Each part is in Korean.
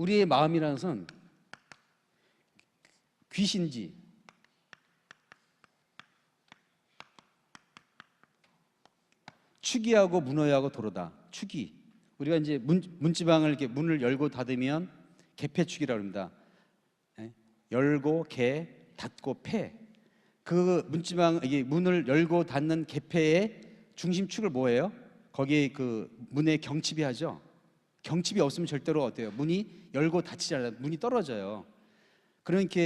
우리의 마음이라는 것은 귀신지 축이하고 문어하고 도로다. 축이. 우리가 이제 문, 문지방을 이렇게 문을 열고 닫으면 개폐축이라고 합니다. 예? 열고 개, 닫고 폐. 그 문지방 이게 문을 열고 닫는 개폐의 중심축을 뭐예요? 거기에 그 문에 경칩이 하죠. 경칩이 없으면 절대로 어때요? 문이 열고 닫히잖아요. 문이 떨어져요. 그러니까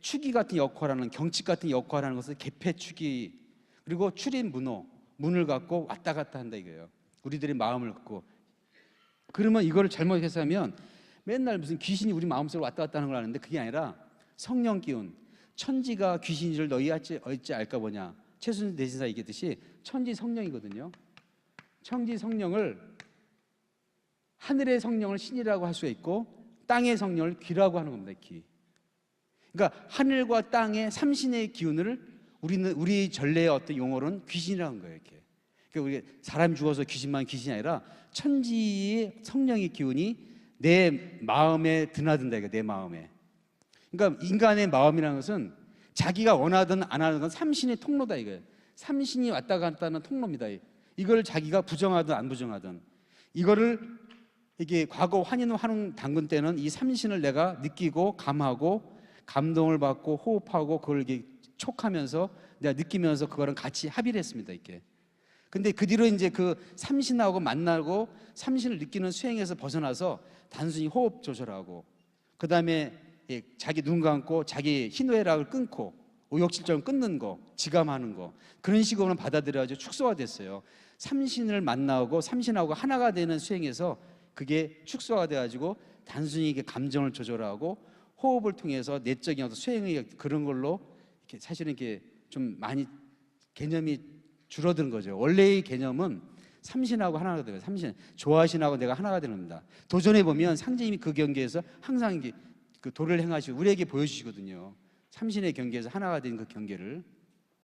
축이 같은 역할하는 경칩 같은 역할하는 것은 개폐축이 그리고 출입 문호 문을 갖고 왔다 갔다 한다 이거예요. 우리들의 마음을 갖고 그러면 이거를 잘못 해석하면 맨날 무슨 귀신이 우리 마음속으로 왔다 갔다 하는 걸 아는데 그게 아니라 성령 기운 천지가 귀신을 너희 어찌 어찌 알까 보냐 최순 대신사 얘기했듯이 천지 성령이거든요. 천지 성령을 하늘의 성령을 신이라고 할 수가 있고 땅의 성령을 귀라고 하는 겁니다. 귀. 그러니까 하늘과 땅의 삼신의 기운을 우리는 우리 전례의 어떤 용어로는 귀신이라는 거예요. 이렇게. 그러니까 우리 사람 죽어서 귀신만 귀신이 아니라 천지의 성령의 기운이 내 마음에 드나든다 이거 내 마음에. 그러니까 인간의 마음이라는 것은 자기가 원하든 안 하든 건 삼신의 통로다 이거예요. 삼신이 왔다 갔다 하는 통로입니다. 이걸 자기가 부정하든 안 부정하든 이거를 이게 과거 환인 환웅 당근 때는 이 삼신을 내가 느끼고 감하고 감동을 받고 호흡하고 그걸 이게 촉하면서 내가 느끼면서 그거랑 같이 합의를 했습니다. 이렇게. 근데 그 뒤로 이제 그 삼신하고 만나고 삼신을 느끼는 수행에서 벗어나서 단순히 호흡 조절하고 그다음에 예, 자기 눈 감고 자기 희노애락을 끊고 오욕칠정 끊는 거, 지감하는 거 그런 식으로는 받아들여가지고 축소가 됐어요. 삼신을 만나고 삼신하고 하나가 되는 수행에서 그게 축소가 돼가지고 단순히 이게 감정을 조절하고 호흡을 통해서 내적인 어떤 수행의 그런 걸로 이렇게 사실은 이렇게 좀 많이 개념이 줄어드는 거죠. 원래의 개념은 삼신하고 하나가 되요 삼신 조화신하고 내가 하나가 되는 겁니다. 도전해 보면 상제님이 그 경계에서 항상 이게 그 도를 행하시고 우리에게 보여주시거든요. 삼신의 경계에서 하나가 된 그 경계를